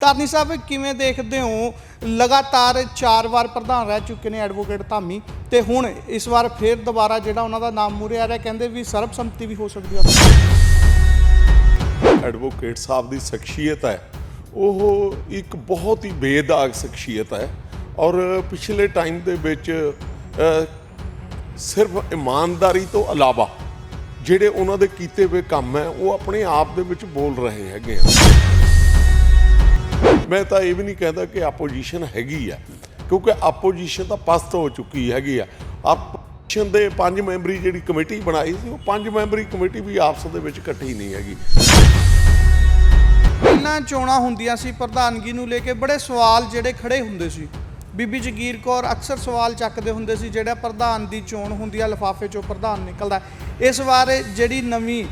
ਧਾਰਨੀ ਸਾਹਿਬ, ਕਿਵੇਂ ਦੇਖਦੇ ਹੋ? ਲਗਾਤਾਰ 4 ਵਾਰ ਪ੍ਰਧਾਨ ਰਹਿ ਚੁੱਕੇ ਨੇ ਐਡਵੋਕੇਟ ਧਾਮੀ ਤੇ ਹੁਣ ਇਸ ਵਾਰ ਫੇਰ ਦੁਬਾਰਾ ਜਿਹੜਾ ਉਹਨਾਂ ਦਾ ਨਾਮ ਮੂਰੇ ਆ ਰਿਹਾ, ਕਹਿੰਦੇ ਵੀ ਸਰਬਸੰਮਤੀ ਵੀ ਹੋ ਸਕਦੀ ਹੈ ਐਡਵੋਕੇਟ ਸਾਹਿਬ ਦੀ ਸ਼ਖਸੀਅਤ ਹੈ। ਉਹ ਇੱਕ ਬਹੁਤ ਹੀ ਬੇਦਾਗ ਸ਼ਖਸੀਅਤ ਹੈ ਔਰ ਪਿਛਲੇ ਟਾਈਮ ਦੇ ਵਿੱਚ ਸਿਰਫ ਇਮਾਨਦਾਰੀ ਤੋਂ ਇਲਾਵਾ ਜਿਹੜੇ ਉਹਨਾਂ ਦੇ ਕੀਤੇ ਹੋਏ ਕੰਮ ਹੈ, ਉਹ ਆਪਣੇ ਆਪ ਦੇ ਵਿੱਚ ਬੋਲ ਰਹੇ ਹੈਗੇ ਆ। ਮੈਂ ਤਾਂ ਇਹ ਵੀ ਨਹੀਂ ਕਹਿੰਦਾ ਕਿ ਆਪੋਜੀਸ਼ਨ ਹੈਗੀ ਆ, ਕਿਉਂਕਿ ਆਪੋਜੀਸ਼ਨ ਤਾਂ ਪਸਤ ਹੋ ਚੁੱਕੀ ਹੈਗੀ ਆ। ਆਪੋਜੀਸ਼ਨ ਦੇ ਪੰਜ ਮੈਂਬਰੀ ਜਿਹੜੀ ਕਮੇਟੀ ਬਣਾਈ ਸੀ, ਉਹ ਪੰਜ ਮੈਂਬਰੀ ਕਮੇਟੀ ਵੀ ਆਪਸ ਦੇ ਵਿੱਚ ਇਕੱਠੀ ਨਹੀਂ ਹੈਗੀ। ਪਹਿਲਾਂ ਚੋਣਾਂ ਹੁੰਦੀਆਂ ਸੀ, ਪ੍ਰਧਾਨਗੀ ਨੂੰ ਲੈ ਕੇ ਬੜੇ ਸਵਾਲ ਜਿਹੜੇ ਖੜੇ ਹੁੰਦੇ ਸੀ। ਬੀਬੀ ਜਗੀਰ ਕੌਰ ਅਕਸਰ ਸਵਾਲ ਚੱਕਦੇ ਹੁੰਦੇ ਸੀ, ਜਿਹੜਾ ਪ੍ਰਧਾਨ ਦੀ ਚੋਣ ਹੁੰਦੀ ਆ, ਲਿਫਾਫੇ ਚੋਂ ਪ੍ਰਧਾਨ ਨਿਕਲਦਾ ਇਸ ਵਾਰ ਜਿਹੜੀ ਨਵੀਂ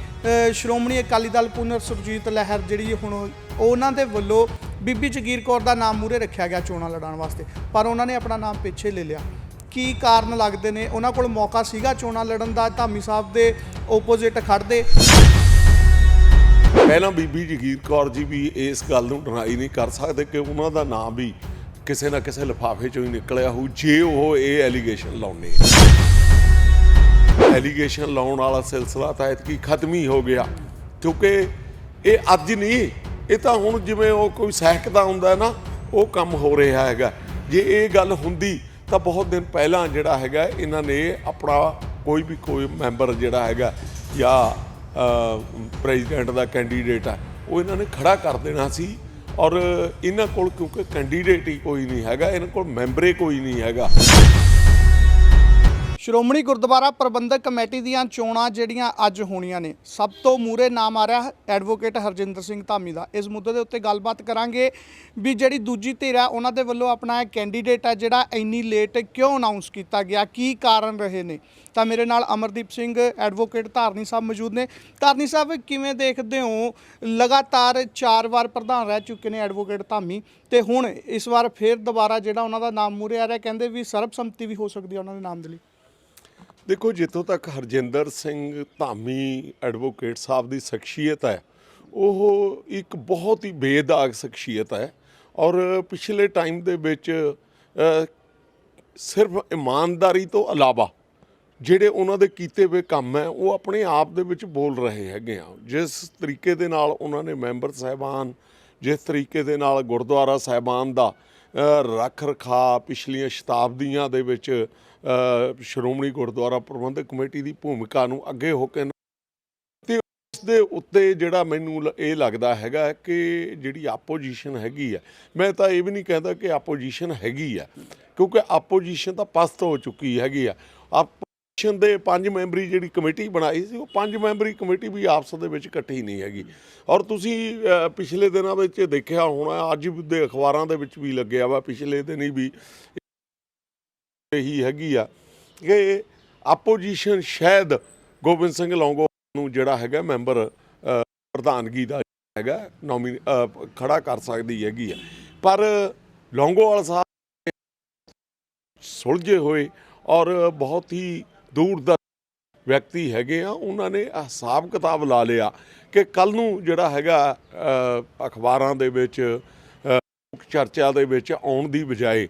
ਸ਼੍ਰੋਮਣੀ ਅਕਾਲੀ ਦਲ ਪੁਨਰ ਸੁਰਜੀਤ ਲਹਿਰ ਜਿਹੜੀ ਹੁਣ ਉਹਨਾਂ ਦੇ ਵੱਲੋਂ ਬੀਬੀ ਜਗੀਰ ਕੌਰ ਦਾ ਨਾਮ ਮੂਰੇ ਰੱਖਿਆ ਗਿਆ ਚੋਣਾਂ ਲੜਾਉਣ ਵਾਸਤੇ, ਪਰ ਉਹਨਾਂ ਨੇ ਆਪਣਾ ਨਾਮ ਪਿੱਛੇ ਲੈ ਲਿਆ। ਕੀ ਕਾਰਨ ਲੱਗਦੇ ਨੇ? ਉਹਨਾਂ ਕੋਲ ਮੌਕਾ ਸੀਗਾ ਚੋਣਾਂ ਲੜਨ ਦਾ, ਧਾਮੀ ਸਾਹਿਬ ਦੇ ਓਪੋਜ਼ਿਟ ਖੜਦੇ ਪਹਿਲਾਂ ਬੀਬੀ ਜਗੀਰ ਕੌਰ ਜੀ ਵੀ ਇਸ ਗੱਲ ਨੂੰ ਡਰਾਈ ਨਹੀਂ ਕਰ ਸਕਦੇ ਕਿ ਉਹਨਾਂ ਦਾ ਨਾਮ ਵੀ ਕਿਸੇ ਨਾ ਕਿਸੇ ਲਿਫਾਫੇ ਚੋਂ ਹੀ ਨਿਕਲਿਆ ਹੋਊ, ਜੇ ਉਹ ਇਹ ਐਲੀਗੇਸ਼ਨ ਲਾਉਣੇ ਐਲੀਗੇਸ਼ਨ ਲਾਉਣ ਵਾਲਾ ਸਿਲਸਿਲਾ ਤਾਂ ਇਤਕੀ ਖਤਮ ਹੀ ਹੋ ਗਿਆ, ਕਿਉਂਕਿ ਇਹ ਅੱਜ ਨਹੀਂ ਇਹ ਤਾਂ ਹੁਣ ਜਿਵੇਂ ਉਹ ਕੋਈ ਸਹਿਕਦਾ ਹੁੰਦਾ ਨਾ, ਉਹ ਕੰਮ ਹੋ ਰਿਹਾ ਹੈਗਾ। ਜੇ ਇਹ ਗੱਲ ਹੁੰਦੀ, ਤਾਂ ਬਹੁਤ ਦਿਨ ਪਹਿਲਾਂ ਜਿਹੜਾ ਹੈਗਾ, ਇਹਨਾਂ ਨੇ ਆਪਣਾ ਕੋਈ ਵੀ ਕੋਈ ਮੈਂਬਰ ਜਿਹੜਾ ਹੈਗਾ, ਜਾਂ ਪ੍ਰੈਜ਼ੀਡੈਂਟ ਦਾ ਕੈਂਡੀਡੇਟ ਆ, ਉਹ ਇਹਨਾਂ ਨੇ ਖੜਾ ਕਰ ਦੇਣਾ ਸੀ। ਔਰ ਇਹਨਾਂ ਕੋਲ ਕਿਉਂਕਿ ਕੈਂਡੀਡੇਟ ਹੀ ਕੋਈ ਨਹੀਂ ਹੈਗਾ, ਇਹਨਾਂ ਕੋਲ ਮੈਂਬਰੇ ਕੋਈ ਨਹੀਂ ਹੈਗਾ। ਸ਼੍ਰੋਮਣੀ ਗੁਰਦੁਆਰਾ ਪ੍ਰਬੰਧਕ ਕਮੇਟੀ ਦੀਆਂ ਚੋਣਾਂ ਜਿਹੜੀਆਂ ਅੱਜ ਹੋਣੀਆਂ ਨੇ, ਸਭ ਤੋਂ ਮੂਰੇ ਨਾਮ ਆ ਰਿਹਾ ਐਡਵੋਕੇਟ ਹਰਜਿੰਦਰ ਸਿੰਘ ਧਾਮੀ ਦਾ। ਇਸ ਮੁੱਦੇ ਦੇ ਉੱਤੇ ਗੱਲਬਾਤ ਕਰਾਂਗੇ ਵੀ ਜਿਹੜੀ ਦੂਜੀ ਧਿਰ ਹੈ ਉਹਨਾਂ ਦੇ ਵੱਲੋਂ ਆਪਣਾ ਕੈਂਡੀਡੇਟ ਹੈ ਜਿਹੜਾ ਇੰਨੀ ਲੇਟ ਕਿਉਂ ਅਨਾਉਂਸ ਕੀਤਾ ਗਿਆ, ਕੀ ਕਾਰਨ ਰਹੇ ਨੇ? ਤਾਂ ਮੇਰੇ ਨਾਲ ਅਮਰਦੀਪ ਸਿੰਘ, ਐਡਵੋਕੇਟ ਧਾਰਨੀ ਸਾਹਿਬ ਮੌਜੂਦ ਨੇ। ਧਾਰਨੀ ਸਾਹਿਬ, ਕਿਵੇਂ ਦੇਖਦੇ ਹੋ? ਲਗਾਤਾਰ 4 ਵਾਰ ਪ੍ਰਧਾਨ ਰਹਿ ਚੁੱਕੇ ਨੇ ਐਡਵੋਕੇਟ ਧਾਮੀ ਤੇ ਹੁਣ ਇਸ ਵਾਰ ਫੇਰ ਦੁਬਾਰਾ ਜਿਹੜਾ ਉਹਨਾਂ ਦਾ ਨਾਮ ਮੂਰੇ ਆ ਰਿਹਾ, ਕਹਿੰਦੇ ਵੀ ਸਰਬਸੰਮਤੀ ਵੀ ਹੋ ਸਕਦੀ ਹੈ ਉਹਨਾਂ ਦੇ ਨਾਮ ਦੇ ਲਈ। ਦੇਖੋ, ਜਿੱਥੋਂ ਤੱਕ ਹਰਜਿੰਦਰ ਸਿੰਘ ਧਾਮੀ ਐਡਵੋਕੇਟ ਸਾਹਿਬ ਦੀ ਸ਼ਖਸੀਅਤ ਹੈ, ਉਹ ਇੱਕ ਬਹੁਤ ਹੀ ਬੇਦਾਗ ਸ਼ਖਸੀਅਤ ਹੈ ਔਰ ਪਿਛਲੇ ਟਾਈਮ ਦੇ ਵਿੱਚ ਸਿਰਫ ਇਮਾਨਦਾਰੀ ਤੋਂ ਇਲਾਵਾ ਜਿਹੜੇ ਉਹਨਾਂ ਦੇ ਕੀਤੇ ਹੋਏ ਕੰਮ ਹੈ, ਉਹ ਆਪਣੇ ਆਪ ਦੇ ਵਿੱਚ ਬੋਲ ਰਹੇ ਹੈਗੇ ਆ। ਜਿਸ ਤਰੀਕੇ ਦੇ ਨਾਲ ਉਹਨਾਂ ਨੇ ਮੈਂਬਰ ਸਾਹਿਬਾਨ, ਜਿਸ ਤਰੀਕੇ ਦੇ ਨਾਲ ਗੁਰਦੁਆਰਾ ਸਾਹਿਬਾਨ ਦਾ ਰੱਖ ਰਖਾ ਪਿਛਲੀਆਂ ਸ਼ਤਾਬਦੀਆਂ ਦੇ ਵਿੱਚ ਸ਼੍ਰੋਮਣੀ ਗੁਰਦੁਆਰਾ ਪ੍ਰਬੰਧਕ ਕਮੇਟੀ ਦੀ ਭੂਮਿਕਾ ਨੂੰ ਅੱਗੇ ਹੋ ਕੇ ਤੇ ਉਸ ਦੇ ਉੱਤੇ ਜਿਹੜਾ ਮੈਨੂੰ ਇਹ ਲੱਗਦਾ ਹੈਗਾ ਕਿ ਜਿਹੜੀ ਆਪੋਜੀਸ਼ਨ ਹੈਗੀ ਆ, ਮੈਂ ਤਾਂ ਇਹ ਵੀ ਨਹੀਂ ਕਹਿੰਦਾ ਕਿ ਆਪੋਜੀਸ਼ਨ ਹੈਗੀ ਆ, ਕਿਉਂਕਿ ਆਪੋਜੀਸ਼ਨ ਤਾਂ ਪਸਤ ਹੋ ਚੁੱਕੀ ਹੈਗੀ ਆ। ਆਪ ਆਪੋਜੀਸ਼ਨ ਦੇ ਪੰਜ ਮੈਂਬਰੀ ਜਿਹੜੀ ਕਮੇਟੀ ਬਣਾਈ ਸੀ, ਉਹ ਪੰਜ ਮੈਂਬਰੀ ਕਮੇਟੀ ਵੀ ਆਪਸ ਦੇ ਵਿੱਚ ਇਕੱਠੀ ਨਹੀਂ ਹੈਗੀ। ਔਰ ਤੁਸੀਂ ਪਿਛਲੇ ਦਿਨਾਂ ਵਿੱਚ ਦੇਖਿਆ ਹੋਣਾ, ਅੱਜ ਦੇ ਅਖਬਾਰਾਂ ਦੇ ਵਿੱਚ ਵੀ ਲੱਗਿਆ ਵਾ, ਪਿਛਲੇ ਦਿਨ ਹੀ ਵੀ ਇਹੀ ਹੈਗੀ ਆ ਕਿ ਆਪੋਜੀਸ਼ਨ ਸ਼ਾਇਦ ਗੋਬਿੰਦ ਸਿੰਘ ਲੌਂਗੋ ਨੂੰ ਜਿਹੜਾ ਹੈਗਾ ਮੈਂਬਰ ਪ੍ਰਧਾਨਗੀ ਦਾ ਹੈਗਾ, ਨੋਮੀ ਖੜਾ ਕਰ ਸਕਦੀ ਹੈਗੀ ਆ। ਪਰ ਲੌਂਗੋਵਾਲ ਸਾਹਿਬ ਸੁਲਝੇ ਹੋਏ ਔਰ ਬਹੁਤ ਹੀ ਦੂਰ ਦਾ ਵਿਅਕਤੀ ਹੈਗੇ ਆ ਉਹਨਾਂ ਨੇ ਹਿਸਾਬ ਕਿਤਾਬ ਲਾ ਲਿਆ ਕਿ ਕੱਲ ਨੂੰ ਜਿਹੜਾ ਹੈਗਾ ਅਖਬਾਰਾਂ ਦੇ ਵਿੱਚ ਅ, ਚਰਚਾ ਦੇ ਵਿੱਚ ਆਉਣ ਦੀ ਬਜਾਏ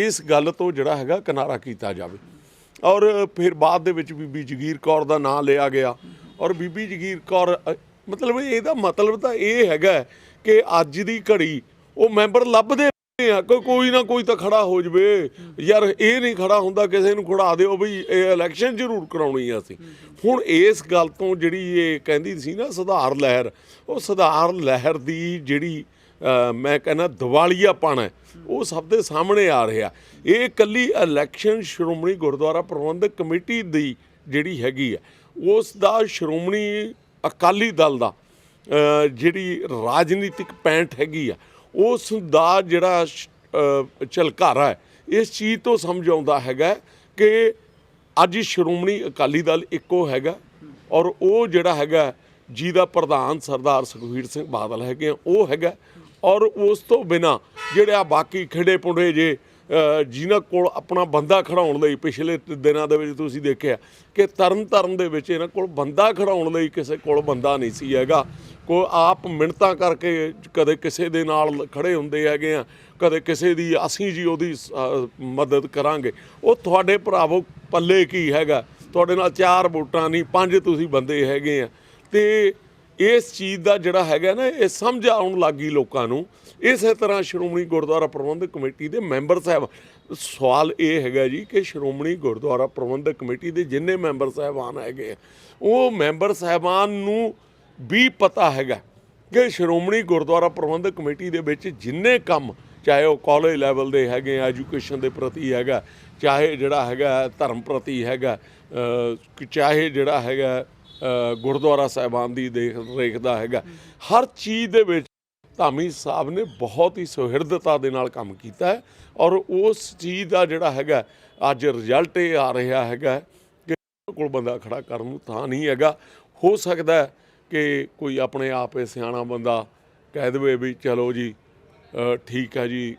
ਇਸ ਗੱਲ ਤੋਂ ਜਿਹੜਾ ਹੈਗਾ ਕਿਨਾਰਾ ਕੀਤਾ ਜਾਵੇ। ਔਰ ਫਿਰ ਬਾਅਦ ਦੇ ਵਿੱਚ ਬੀਬੀ ਜਗੀਰ ਕੌਰ ਦਾ ਨਾਂ ਲਿਆ ਗਿਆ। ਔਰ ਬੀਬੀ ਜਗੀਰ ਕੌਰ ਮਤਲਬ ਇਹਦਾ ਮਤਲਬ ਤਾਂ ਇਹ ਹੈਗਾ ਕਿ ਅੱਜ ਦੀ ਘੜੀ ਉਹ ਮੈਂਬਰ ਲੱਭਦੇ ਆ ਕੋਈ ਕੋਈ ਨਾ ਕੋਈ ਤਾਂ ਖੜਾ ਹੋ ਜਵੇ। ਯਾਰ, ਇਹ ਨਹੀਂ ਖੜਾ ਹੁੰਦਾ ਕਿਸੇ ਨੂੰ ਖੜਾ ਦਿਓ ਵੀ ਇਹ ਇਲੈਕਸ਼ਨ ਜ਼ਰੂਰ ਕਰਾਉਣੀ ਆ ਅਸੀਂ। ਹੁਣ ਇਸ ਗੱਲ ਤੋਂ ਜਿਹੜੀ ਇਹ ਕਹਿੰਦੀ ਸੀ ਨਾ ਸੁਧਾਰ ਲਹਿਰ, ਉਹ ਸੁਧਾਰ ਲਹਿਰ ਦੀ ਜਿਹੜੀ ਮੈਂ ਕਹਿੰਦਾ ਦਿਵਾਲੀਆਪਣ ਹੈ, ਉਹ ਸਭ ਦੇ ਸਾਹਮਣੇ ਆ ਰਿਹਾ। ਇਹ ਇਕੱਲੀ ਇਲੈਕਸ਼ਨ ਸ਼੍ਰੋਮਣੀ ਗੁਰਦੁਆਰਾ ਪ੍ਰਬੰਧਕ ਕਮੇਟੀ ਦੀ ਜਿਹੜੀ ਹੈਗੀ ਆ, ਉਸ ਦਾ ਸ਼੍ਰੋਮਣੀ ਅਕਾਲੀ ਦਲ ਦਾ ਜਿਹੜੀ ਰਾਜਨੀਤਿਕ ਪੈਂਟ ਹੈਗੀ ਆ ਉਸ ਦਾ ਜਿਹੜਾ ਝਲਕਾਰਾ ਹੈ, ਇਸ ਚੀਜ਼ ਤੋਂ ਸਮਝ ਆਉਂਦਾ ਹੈਗਾ ਕਿ ਅੱਜ ਸ਼੍ਰੋਮਣੀ ਅਕਾਲੀ ਦਲ ਇੱਕੋ ਹੈਗਾ ਔਰ ਉਹ ਜਿਹੜਾ ਹੈਗਾ ਜਿਹਦਾ ਪ੍ਰਧਾਨ ਸਰਦਾਰ ਸੁਖਬੀਰ ਸਿੰਘ ਬਾਦਲ ਹੈਗੇ ਆ, ਉਹ ਹੈਗਾ ਔਰ ਉਸ ਤੋਂ ਬਿਨਾ ਜਿਹੜੇ ਆ ਬਾਕੀ ਖਿੜੇ ਪੁੰਡੇ ਜੇ ਜਿਨ੍ਹਾਂ ਕੋਲ ਆਪਣਾ ਬੰਦਾ ਖੜਾਉਣ ਲਈ ਪਿਛਲੇ ਦਿਨਾਂ ਦੇ ਵਿੱਚ ਤੁਸੀਂ ਦੇਖਿਆ ਕਿ ਤਰਨ ਤਰਨ ਦੇ ਵਿੱਚ ਇਹਨਾਂ ਕੋਲ ਬੰਦਾ ਖੜਾਉਣ ਲਈ ਕਿਸੇ ਕੋਲ ਬੰਦਾ ਨਹੀਂ ਸੀ ਹੈਗਾ। ਕੋ ਆਪ ਮਿੰਟਾਂ ਕਰਕੇ ਕਦੇ ਕਿਸੇ ਦੇ ਨਾਲ ਖੜੇ ਹੁੰਦੇ ਹੈਗੇ ਆ ਕਦੇ ਕਿਸੇ ਦੀ ਅਸੀਂ ਜੀ ਉਹਦੀ ਅ, ਮਦਦ ਕਰਾਂਗੇ। ਉਹ ਤੁਹਾਡੇ ਭਰਾਵੋ ਪੱਲੇ ਕੀ ਹੈਗਾ? ਤੁਹਾਡੇ ਨਾਲ ਚਾਰ ਵੋਟਾਂ ਨਹੀਂ ਪੰਜ ਤੁਸੀਂ ਬੰਦੇ ਹੈਗੇ ਆ। ਤੇ ਇਸ ਚੀਜ਼ ਦਾ ਜਿਹੜਾ ਹੈਗਾ ਨਾ ਇਹ ਸਮਝ ਆਉਣ ਲੱਗੀ ਲੋਕਾਂ ਨੂੰ। ਇਸੇ ਤਰ੍ਹਾਂ ਸ਼੍ਰੋਮਣੀ ਗੁਰਦੁਆਰਾ ਪ੍ਰਬੰਧਕ ਕਮੇਟੀ ਦੇ ਮੈਂਬਰ ਸਾਹਿਬ ਸਵਾਲ ਇਹ ਹੈਗਾ ਜੀ ਕਿ ਸ਼੍ਰੋਮਣੀ ਗੁਰਦੁਆਰਾ ਪ੍ਰਬੰਧਕ ਕਮੇਟੀ ਦੇ ਜਿੰਨੇ ਮੈਂਬਰ ਸਾਹਿਬਾਨ ਹੈਗੇ ਆ, ਉਹ ਮੈਂਬਰ ਸਾਹਿਬਾਨ ਨੂੰ ਵੀ ਪਤਾ ਹੈਗਾ ਕਿ ਸ਼੍ਰੋਮਣੀ ਗੁਰਦੁਆਰਾ ਪ੍ਰਬੰਧਕ ਕਮੇਟੀ ਦੇ ਵਿੱਚ ਜਿੰਨੇ ਕੰਮ ਚਾਹੇ ਉਹ ਕਾਲਜ ਲੈਵਲ ਦੇ ਹੈਗੇ ਐਜੂਕੇਸ਼ਨ ਦੇ ਪ੍ਰਤੀ ਹੈਗਾ ਚਾਹੇ ਜਿਹੜਾ ਹੈਗਾ ਧਰਮ ਪ੍ਰਤੀ ਹੈਗਾ ਚਾਹੇ ਜਿਹੜਾ ਹੈਗਾ ਗੁਰਦੁਆਰਾ ਸਾਹਿਬਾਨ ਦੀ ਦੇਖ ਰੇਖ ਦਾ ਹੈਗਾ। ਹਰ ਚੀਜ਼ ਦੇ ਵਿੱਚ ਧਾਮੀ ਸਾਹਿਬ ਨੇ ਬਹੁਤ ਹੀ ਸੁਹਿਰਦਤਾ ਦੇ ਨਾਲ ਕੰਮ ਕੀਤਾ ਹੈ ਔਰ ਉਸ ਚੀਜ਼ ਦਾ ਜਿਹੜਾ ਹੈਗਾ, ਅੱਜ ਰਿਜ਼ਲਟ ਇਹ ਆ ਰਿਹਾ ਹੈਗਾ ਕਿ ਕੋਲ ਬੰਦਾ ਖੜਾ ਕਰਨ ਨੂੰ ਤਾਂ ਨਹੀਂ ਹੈਗਾ। ਹੋ ਸਕਦਾ ਕਿ ਕੋਈ ਆਪਣੇ ਆਪ ਹੀ ਸਿਆਣਾ ਬੰਦਾ ਕਹਿ ਦੇਵੇ ਵੀ ਚਲੋ ਜੀ ਠੀਕ ਹੈ ਜੀ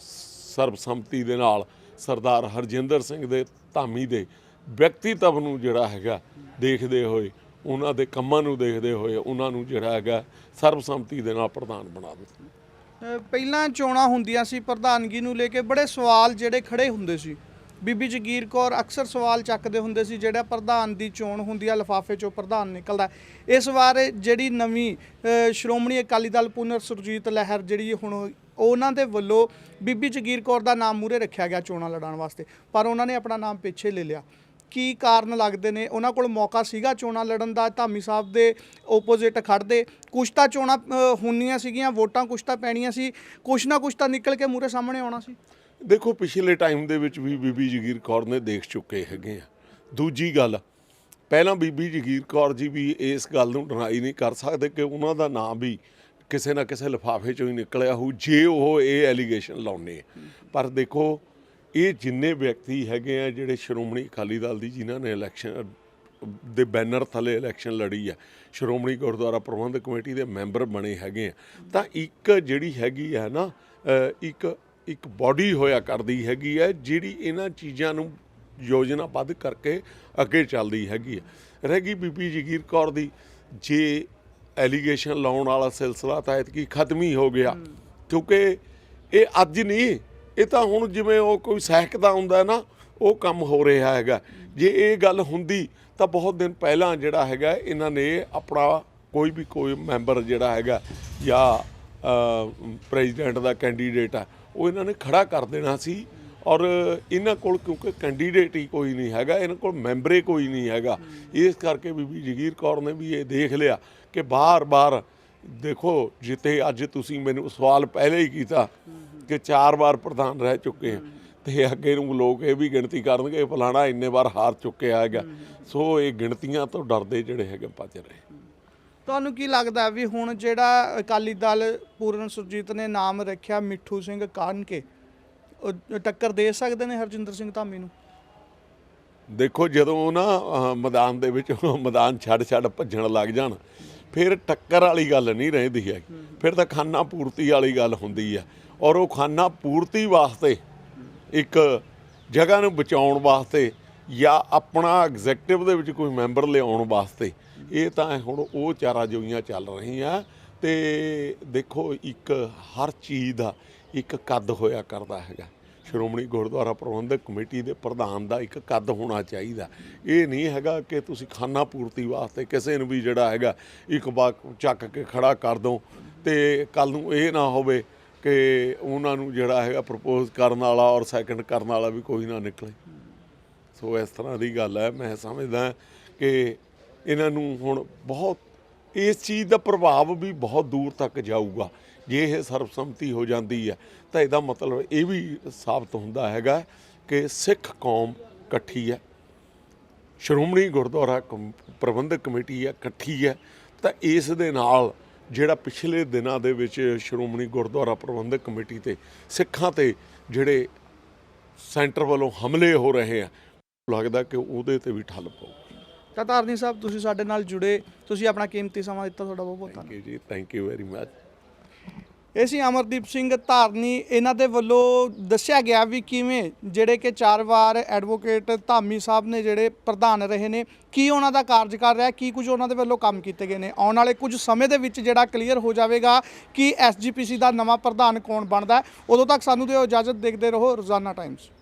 ਸਰਬਸੰਮਤੀ ਦੇ ਨਾਲ ਸਰਦਾਰ ਹਰਜਿੰਦਰ ਸਿੰਘ ਦੇ ਧਾਮੀ ਦੇ ਵਿਅਕਤੀਤਵ ਨੂੰ ਜਿਹੜਾ ਹੈਗਾ ਦੇਖਦੇ ਹੋਏ, ਉਹਨਾਂ ਦੇ ਕੰਮਾਂ ਨੂੰ ਦੇਖਦੇ ਹੋਏ, ਉਹਨਾਂ ਨੂੰ ਜਿਹੜਾ ਹੈਗਾ ਸਰਬਸੰਮਤੀ ਦੇ ਨਾਲ ਪ੍ਰਧਾਨ ਬਣਾ ਦਿੱਤਾ। ਪਹਿਲਾਂ ਚੋਣਾਂ ਹੁੰਦੀਆਂ ਸੀ, ਪ੍ਰਧਾਨਗੀ ਨੂੰ ਲੈ ਕੇ ਬੜੇ ਸਵਾਲ ਜਿਹੜੇ ਖੜੇ ਹੁੰਦੇ ਸੀ। ਬੀਬੀ ਜਗੀਰ ਕੌਰ ਅਕਸਰ ਸਵਾਲ ਚੱਕਦੇ ਹੁੰਦੇ ਸੀ, ਜਿਹੜਾ ਪ੍ਰਧਾਨ ਦੀ ਚੋਣ ਹੁੰਦੀ ਆ, ਲਫਾਫੇ ਚੋਂ ਪ੍ਰਧਾਨ ਨਿਕਲਦਾ। ਇਸ ਵਾਰ ਜਿਹੜੀ ਨਵੀਂ ਸ਼੍ਰੋਮਣੀ ਅਕਾਲੀ ਦਲ ਪੁਨਰ ਸੁਰਜੀਤ ਲਹਿਰ ਜਿਹੜੀ ਹੁਣ ਉਹਨਾਂ ਦੇ ਵੱਲੋਂ ਬੀਬੀ ਜਗੀਰ ਕੌਰ ਦਾ ਨਾਮ ਮੂਰੇ ਰੱਖਿਆ ਗਿਆ ਚੋਣਾਂ ਲੜਾਉਣ ਵਾਸਤੇ, ਪਰ ਉਹਨਾਂ ਨੇ ਆਪਣਾ ਨਾਮ ਪਿੱਛੇ ਲੈ ਲਿਆ। ਕੀ ਕਾਰਨ ਲੱਗਦੇ ਨੇ? ਉਹਨਾਂ ਕੋਲ ਮੌਕਾ ਸੀਗਾ ਚੋਣਾਂ ਲੜਨ ਦਾ ਧਾਮੀ ਸਾਹਿਬ ਦੇ ਓਪੋਜ਼ਿਟ ਖੜਦੇ ਕੁਛ ਤਾਂ ਚੋਣਾਂ ਅ, ਹੁੰਦੀਆਂ ਸੀਗੀਆਂ ਵੋਟਾਂ ਕੁਛ ਤਾਂ ਪੈਣੀਆਂ ਸੀ। ਕੁਛ ਨਾ ਕੁਛ ਤਾਂ ਨਿਕਲ ਕੇ ਮੂਰੇ ਸਾਹਮਣੇ ਆਉਣਾ ਸੀ। ਦੇਖੋ ਪਿਛਲੇ ਟਾਈਮ ਦੇ ਵਿੱਚ ਵੀ ਬੀਬੀ ਜਗੀਰ ਕੌਰ ਨੇ ਦੇਖ ਚੁੱਕੇ ਹੈਗੇ ਆ। ਦੂਜੀ ਗੱਲ ਪਹਿਲਾਂ ਬੀਬੀ ਜਗੀਰ ਕੌਰ ਜੀ ਵੀ ਇਸ ਗੱਲ ਨੂੰ ਡਰਾਈ ਨਹੀਂ ਕਰ ਸਕਦੇ ਕਿ ਉਹਨਾਂ ਦਾ ਨਾਮ ਵੀ ਕਿਸੇ ਨਾ ਕਿਸੇ ਲਿਫਾਫੇ ਚੋਂ ਹੀ ਨਿਕਲਿਆ ਹੋਊ ਜੇ ਉਹ ਇਹ ਐਲੀਗੇਸ਼ਨ ਲਾਉਣੇ ਪਰ ਦੇਖੋ ਇਹ ਜਿੰਨੇ ਵਿਅਕਤੀ ਹੈਗੇ ਆ ਜਿਹੜੇ ਸ਼੍ਰੋਮਣੀ ਅਕਾਲੀ ਦਲ ਦੀ ਜਿਨ੍ਹਾਂ ਨੇ ਇਲੈਕਸ਼ਨ ਦੇ ਬੈਨਰ ਥੱਲੇ ਇਲੈਕਸ਼ਨ ਲੜੀ ਆ ਸ਼੍ਰੋਮਣੀ ਗੁਰਦੁਆਰਾ ਪ੍ਰਬੰਧਕ ਕਮੇਟੀ ਦੇ ਮੈਂਬਰ ਬਣੇ ਹੈਗੇ ਆ ਤਾਂ ਇੱਕ ਜਿਹੜੀ ਹੈਗੀ ਆ ਨਾ ਅ, ਇੱਕ ਇੱਕ ਬਾਡੀ ਹੋਇਆ ਕਰਦੀ ਹੈਗੀ ਹੈ ਜਿਹੜੀ ਇਹਨਾਂ ਚੀਜ਼ਾਂ ਨੂੰ ਯੋਜਨਾਬੱਧ ਕਰਕੇ ਅੱਗੇ ਚੱਲਦੀ ਹੈਗੀ ਹੈ ਰਹਿ ਗਈ ਬੀਬੀ ਜਗੀਰ ਕੌਰ ਦੀ ਜੇ ਐਲੀਗੇਸ਼ਨ ਲਾਉਣ ਵਾਲਾ ਸਿਲਸਿਲਾ ਤਾਂ ਐਤਕੀ ਖਤਮ ਹੀ ਹੋ ਗਿਆ ਕਿਉਂਕਿ ਇਹ ਅੱਜ ਨਹੀਂ ਇਹ ਤਾਂ ਹੁਣ ਜਿਵੇਂ ਉਹ ਕੋਈ ਸਹਿਕਦਾ ਹੁੰਦਾ ਨਾ, ਉਹ ਕੰਮ ਹੋ ਰਿਹਾ ਹੈਗਾ। ਜੇ ਇਹ ਗੱਲ ਹੁੰਦੀ, ਤਾਂ ਬਹੁਤ ਦਿਨ ਪਹਿਲਾਂ ਜਿਹੜਾ ਹੈਗਾ, ਇਹਨਾਂ ਨੇ ਆਪਣਾ ਕੋਈ ਵੀ ਕੋਈ ਮੈਂਬਰ ਜਿਹੜਾ ਹੈਗਾ, ਜਾਂ ਪ੍ਰੈਜ਼ੀਡੈਂਟ ਦਾ ਕੈਂਡੀਡੇਟ ਆ, ਉਹ ਇਹਨਾਂ ਨੇ ਖੜਾ ਕਰ ਦੇਣਾ ਸੀ। ਔਰ ਇਹਨਾਂ ਕੋਲ ਕਿਉਂਕਿ ਕੈਂਡੀਡੇਟ ਹੀ ਕੋਈ ਨਹੀਂ ਹੈਗਾ, ਇਹਨਾਂ ਕੋਲ ਮੈਂਬਰੇ ਕੋਈ ਨਹੀਂ ਹੈਗਾ। ਇਸ ਕਰਕੇ ਬੀਬੀ ਜਗੀਰ ਕੌਰ ਨੇ ਵੀ ਇਹ ਦੇਖ ਲਿਆ ਕਿ ਬਾਰ-ਬਾਰ ਦੇਖੋ ਜਿੱਤੇ ਅੱਜ ਤੁਸੀਂ ਮੈਨੂੰ ਸਵਾਲ ਪਹਿਲੇ ਹੀ ਕੀਤਾ ਕਿ ਚਾਰ ਵਾਰ ਪ੍ਰਧਾਨ ਰਹਿ ਚੁੱਕੇ ਆ। ਤੇ ਅੱਗੇ ਨੂੰ ਲੋਕ ਇਹ ਵੀ ਗਿਣਤੀ ਕਰਨਗੇ ਫਲਾਣਾ ਇੰਨੇ ਵਾਰ ਹਾਰ ਚੁੱਕਿਆ ਹੈਗਾ। ਸੋ ਇਹ ਗਿਣਤੀਆਂ ਤੋਂ ਡਰਦੇ ਜਿਹੜੇ ਹੈਗੇ ਭੱਜ ਰਹੇ। ਤੁਹਾਨੂੰ ਕੀ ਲੱਗਦਾ ਵੀ ਹੁਣ ਜਿਹੜਾ ਅਕਾਲੀ ਦਲ ਪੂਰਨ ਸੁਰਜੀਤ ਨੇ ਨਾਮ ਰੱਖਿਆ ਮਿੱਠੂ ਸਿੰਘ ਕਾਨਕੇ ਉਹ ਟੱਕਰ ਦੇ ਸਕਦੇ ਨੇ ਹਰਜਿੰਦਰ ਸਿੰਘ ਧਾਮੀ ਨੂੰ? ਦੇਖੋ ਜਦੋਂ ਨਾ ਅਹ, ਮੈਦਾਨ ਦੇ ਵਿੱਚ ਮੈਦਾਨ ਛੱਡ ਛੱਡ ਭੱਜਣ ਲੱਗ ਜਾਣ ਫਿਰ ਟੱਕਰ ਵਾਲੀ ਗੱਲ ਨਹੀਂ ਰਹਿੰਦੀ ਹੈ ਫਿਰ ਤਾਂ ਖਾਨਾ ਪੂਰਤੀ ਵਾਲੀ ਗੱਲ ਹੁੰਦੀ ਹੈ ਔਰ ਉਹ ਖਾਨਾ ਪੂਰਤੀ ਵਾਸਤੇ ਇੱਕ ਜਗ੍ਹਾ ਨੂੰ ਬਚਾਉਣ ਵਾਸਤੇ ਜਾਂ ਆਪਣਾ ਐਗਜ਼ੈਕਟਿਵ ਦੇ ਵਿੱਚ ਕੋਈ ਮੈਂਬਰ ਲਿਆਉਣ ਵਾਸਤੇ ਇਹ ਤਾਂ ਹੁਣ ਉਹ ਚਾਰਾ ਜੋਈਆਂ ਚੱਲ ਰਹੀਆਂ। ਤੇ ਦੇਖੋ ਇੱਕ ਹਰ ਚੀਜ਼ ਦਾ ਇੱਕ ਕੱਦ ਹੋਇਆ ਕਰਦਾ ਹੈਗਾ। ਸ਼੍ਰੋਮਣੀ ਗੁਰਦੁਆਰਾ ਪ੍ਰਬੰਧਕ ਕਮੇਟੀ ਦੇ ਪ੍ਰਧਾਨ ਦਾ ਇੱਕ ਕੱਦ ਹੋਣਾ ਚਾਹੀਦਾ। ਇਹ ਨਹੀਂ ਹੈਗਾ ਕਿ ਤੁਸੀਂ ਖਾਨਾ ਪੂਰਤੀ ਵਾਸਤੇ ਕਿਸੇ ਨੂੰ ਵੀ ਜਿਹੜਾ ਹੈਗਾ ਇੱਕ ਬਾਕ ਚੱਕ ਕੇ ਖੜਾ ਕਰ ਦੋ ਤੇ ਕੱਲ ਨੂੰ ਇਹ ਨਾ ਹੋਵੇ ਕਿ ਉਹਨਾਂ ਨੂੰ ਜਿਹੜਾ ਹੈਗਾ ਪ੍ਰਪੋਜ਼ ਕਰਨ ਵਾਲਾ ਔਰ ਸੈਕੰਡ ਕਰਨ ਵਾਲਾ ਵੀ ਕੋਈ ਨਾ ਨਿਕਲੇ। ਸੋ ਇਸ ਤਰ੍ਹਾਂ ਦੀ ਗੱਲ ਹੈ। ਮੈਂ ਸਮਝਦਾ ਕਿ ਇਹਨਾਂ ਨੂੰ ਹੁਣ ਬਹੁਤ, ਇਸ ਚੀਜ਼ ਦਾ ਪ੍ਰਭਾਵ ਵੀ ਬਹੁਤ ਦੂਰ ਤੱਕ ਜਾਊਗਾ। ਜੇ ਇਹ ਸਰਬਸੰਮਤੀ ਹੋ ਜਾਂਦੀ ਹੈ ਤਾਂ ਇਹਦਾ ਮਤਲਬ ਇਹ ਵੀ ਸਾਬਤ ਹੁੰਦਾ ਹੈਗਾ ਕਿ ਸਿੱਖ ਕੌਮ ਇਕੱਠੀ ਹੈ। ਸ਼੍ਰੋਮਣੀ ਗੁਰਦੁਆਰਾ ਪ੍ਰਬੰਧਕ ਕਮੇਟੀ ਹੈ ਇਕੱਠੀ ਹੈ। ਤਾਂ ਇਸ ਦੇ ਨਾਲ ਜਿਹੜਾ ਪਿਛਲੇ ਦਿਨਾਂ ਦੇ ਵਿੱਚ ਸ਼੍ਰੋਮਣੀ ਗੁਰਦੁਆਰਾ ਪ੍ਰਬੰਧਕ ਕਮੇਟੀ ਤੇ ਸਿੱਖਾਂ ਤੇ ਜਿਹੜੇ ਸੈਂਟਰ ਵੱਲੋਂ ਹਮਲੇ ਹੋ ਰਹੇ ਆ ਲੱਗਦਾ ਕਿ ਉਹਦੇ ਤੇ ਵੀ ਠੱਲ ਪਊ। ਤਾਂ ਧਾਰਨੀ ਸਾਹਿਬ ਤੁਸੀਂ ਸਾਡੇ ਨਾਲ ਜੁੜੇ ਤੁਸੀਂ ਆਪਣਾ ਕੀਮਤੀ ਸਮਾਂ ਦਿੱਤਾ ਤੁਹਾਡਾ ਬਹੁਤ ਬਹੁਤ ਧੰਨਵਾਦ। ਥੈਂਕ ਯੂ ਜੀ ਥੈਂਕ ਯੂ ਵੈਰੀ ਮਚ ਇਹ ਸੀ ਅਮਰਦੀਪ ਸਿੰਘ ਧਾਰਨੀ। ਇਹਨਾਂ ਦੇ ਵੱਲੋਂ ਦੱਸਿਆ ਗਿਆ ਵੀ ਕਿਵੇਂ, ਜਿਹੜੇ ਕਿ ਚਾਰ ਵਾਰ ਐਡਵੋਕੇਟ ਧਾਮੀ ਸਾਹਿਬ ਨੇ ਜਿਹੜੇ ਪ੍ਰਧਾਨ ਰਹੇ ਨੇ, ਕੀ ਉਹਨਾਂ ਦਾ ਕਾਰਜਕਾਲ ਰਿਹਾ, ਕੀ ਕੁਝ ਉਹਨਾਂ ਦੇ ਵੱਲੋਂ ਕੰਮ ਕੀਤੇ ਗਏ ਨੇ। ਆਉਣ ਵਾਲੇ ਕੁਝ ਸਮੇਂ ਦੇ ਵਿੱਚ ਜਿਹੜਾ ਕਲੀਅਰ ਹੋ ਜਾਵੇਗਾ ਕਿ ਐਸਜੀਪੀਸੀ ਦਾ ਨਵਾਂ ਪ੍ਰਧਾਨ ਕੌਣ ਬਣਦਾ ਉਦੋਂ ਤੱਕ ਸਾਨੂੰ ਦਿਓ ਇਜਾਜ਼ਤ, ਦੇਖਦੇ ਰਹੋ ਰੋਜ਼ਾਨਾ ਟਾਈਮਸ